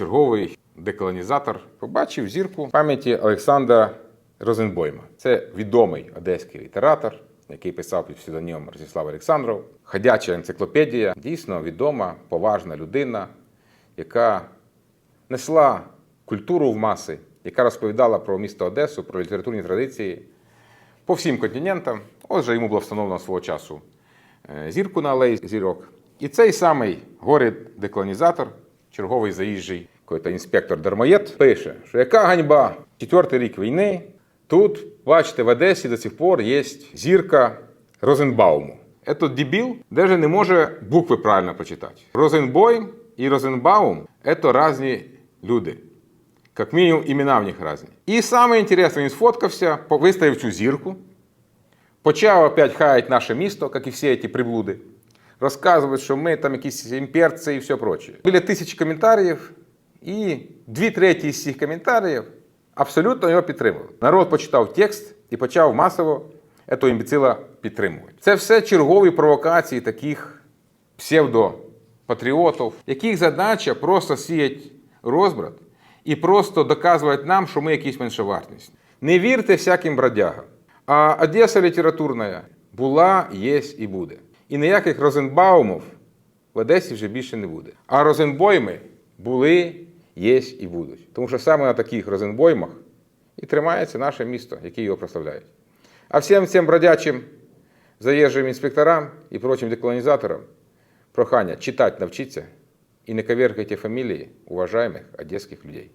черговий деколонізатор побачив зірку пам'яті Олександра Розенбойма. Це відомий одеський літератор, який писав під псевдонімом Ростислав Олександров. Ходяча енциклопедія, дійсно відома, поважна людина, яка несла культуру в маси, яка розповідала про місто Одесу, про літературні традиції по всім континентам. Отже, йому було встановлено свого часу е, зірку на алеї зірок. І цей самий горід-деколонізатор, черговий заїжджий якийсь інспектор Дармоєд, пише, що яка ганьба, четвертий рік війни, тут, бачите, в Одесі до сих пор є зірка Розенбауму. Этот дебіл даже не може букви правильно прочитати. Розенбойм і Розенбаум – це різні люди. Как мінімум, імена в них різні. І саме він сфоткався, виставив цю зірку, почав опять хаять наше місто, як і всі ці приблуди. Розказувати, що ми там якісь імперці і все прочее. Біля тисячі коментарів, і дві треті з цих коментарів абсолютно його підтримували. Народ почитав текст і почав масово цього імбецила підтримувати. Це все чергові провокації таких псевдопатріотів, яких задача просто сіять розбрат і просто доказувати нам, що ми якісь меншовартісні. Не вірте всяким бродягам. А Одеса літературна була, є і буде. І ніяких Розенбаумів в Одесі вже більше не буде. А Розенбойми були, є і будуть. Тому що саме на таких Розенбоймах і тримається наше місто, яке його прославляють. А всім цим бродячим заїжджим інспекторам і прочим деколонізаторам прохання читати навчіться і не коверкайте фамілії уважаємих одеських людей.